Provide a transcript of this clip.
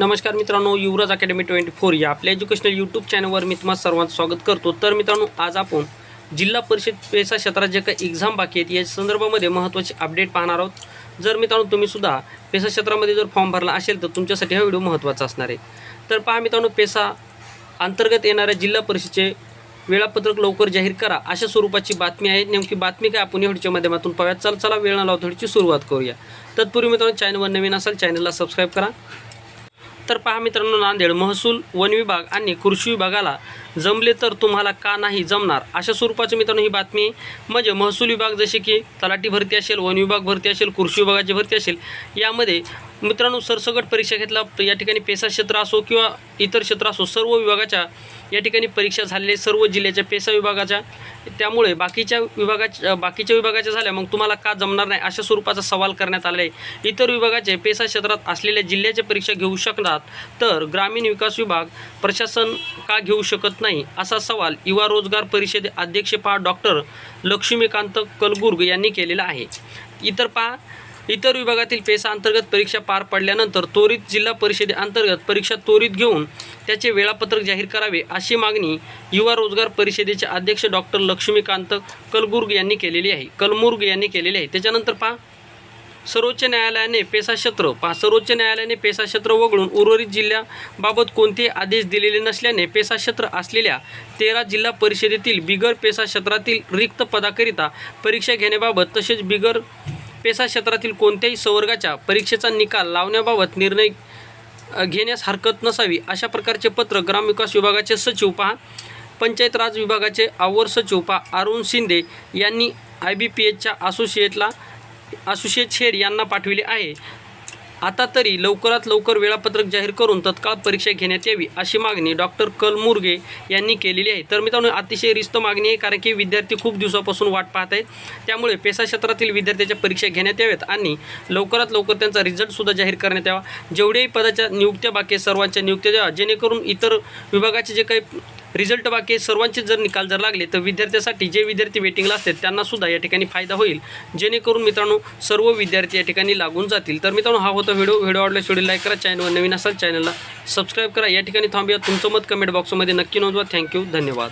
नमस्कार मित्रांनो युवराज academy twenty four या आपल्या एज्युकेशनल यूट्यूब चॅनलवर मी तुम्हाला सर्वांचं स्वागत करतो. तर मित्रांनो आज आपण जिल्हा परिषद पेसा क्षेत्रात जे काही एक्झाम बाकी आहेत या संदर्भामध्ये महत्त्वाचे अपडेट पाहणार आहोत. जर मित्रांनो तुम्हीसुद्धा पेसा क्षेत्रामध्ये जर फॉर्म भरला असेल तर तुमच्यासाठी हा व्हिडिओ महत्त्वाचा असणार आहे. तर पहा मित्रांनो पेसा अंतर्गत येणाऱ्या जिल्हा परिषदेचे वेळापत्रक लवकर जाहीर करा अशा स्वरूपाची बातमी आहे. नेमकी बातमी काय आपण या व्हिडिओच्या माध्यमातून पाहूया चल चला वेळ न लावता सुरुवात करूया. तत्पूर्वी मित्रांनो चॅनलवर नवीन असाल चॅनलला सबस्क्राईब करा. तर पहा मित्रांनो नांदेड महसूल वन विभाग आणि कृषी विभागाला जमले तर तुम्हाला का नाही जमणार? अशा स्वरूपाची मित्रांनो ही बातमी म्हणजे महसूल विभाग जसे की तलाठी भरती असेल वन विभाग भरती असेल कृषी विभागाची भरती असेल यामध्ये मित्रांनो सरसकट परीक्षा घेतला. तर या ठिकाणी पेसा क्षेत्र असो किंवा इतर क्षेत्र असो सर्व विभागाच्या या ठिकाणी परीक्षा झालेल्या सर्व जिल्ह्याच्या पेसा विभागाच्या. त्यामुळे बाकीच्या विभागाच्या बाकीच्या विभागाच्या झाल्या मग तुम्हाला का जमणार नाही अशा स्वरूपाचा सवाल करण्यात आला आहे इतर विभागाचे पेसा क्षेत्रात असलेल्या जिल्ह्याच्या परीक्षा घेऊ शकतात तर ग्रामीण विकास विभाग प्रशासन का घेऊ शकत नाही? असा सवाल युवा रोजगार परिषदे अध्यक्ष पहा डॉक्टर लक्ष्मीकांत कलबुर्ग यांनी केलेला आहे. इतर पहा इतर विभागातील पेसा अंतर्गत परीक्षा पार पडल्यानंतर त्वरित जिल्हा परिषदे अंतर्गत परीक्षा त्वरित घेऊन त्याचे वेळापत्रक जाहीर करावे अशी मागणी युवा रोजगार परिषदेचे अध्यक्ष डॉक्टर लक्ष्मीकांत कलबुर्ग यांनी केलेली आहे. कलमुर्ग यांनी केलेली आहे. त्याच्यानंतर पहा. सर्वोच्च न्यायालयाने पेसा क्षेत्र सर्वोच्च न्यायालयाने पेसा क्षेत्र वगळून उर्वरित जिल्ह्याबाबत कोणतेही आदेश दिलेले नसल्याने पेसा क्षेत्र असलेल्या तेरा जिल्हा परिषदेतील बिगर पेसा क्षेत्रातील रिक्त पदाकरिता परीक्षा घेण्याबाबत तसेच बिगर पेसा क्षेत्रातील कोणत्याही संवर्गाच्या परीक्षेचा निकाल लावण्याबाबत निर्णय घेण्यास हरकत नसावी अशा प्रकारचे पत्र ग्रामविकास विभागाचे सचिव पहा पंचायत राज विभागाचे आवर सचिव पहा अरुण शिंदे यांनी आय बी पी एचच्या असोसिएटला असोसिएट शेर यांना पाठविले आहे. आता तरी लवकरात लवकर वेळापत्रक जाहीर करून तत्काळ परीक्षा घेण्यात यावी अशी मागणी डॉक्टर कलमुर्गे यांनी केलेली आहे. तर मित्रांनो अतिशय रिस्त मागणी आहे कारण की विद्यार्थी खूप दिवसापासून वाट पाहत आहेत. त्यामुळे पेसा क्षेत्रातील विद्यार्थ्याच्या परीक्षा घेण्यात याव्यात आणि लवकरात लवकर त्यांचा रिझल्टसुद्धा जाहीर करण्यात यावा. जेवढेही पदाच्या नियुक्त्या बाकी सर्वांच्या नियुक्त्या द्यावा जेणेकरून इतर विभागाचे जे काही रिझल्ट बाकी सर्वांचे जर निकाल जर लागले तर विद्यार्थ्यासाठी जे विद्यार्थी वेटिंगला असतात त्यांनासुद्धा या ठिकाणी फायदा होईल. जेणेकरून मित्रांनो सर्व विद्यार्थी या ठिकाणी लागून जातील. तर मित्रांनो हा होता व्हिडिओ. व्हिडिओ आवडल्यास व्हिडिओ लाईक करा चॅनलवर नवीन असाल चॅनलला सबस्क्राईब करा. या ठिकाणी थांबूया. तुमचं मत कमेंट बॉक्समध्ये नक्की नोंदवा. थँक्यू धन्यवाद.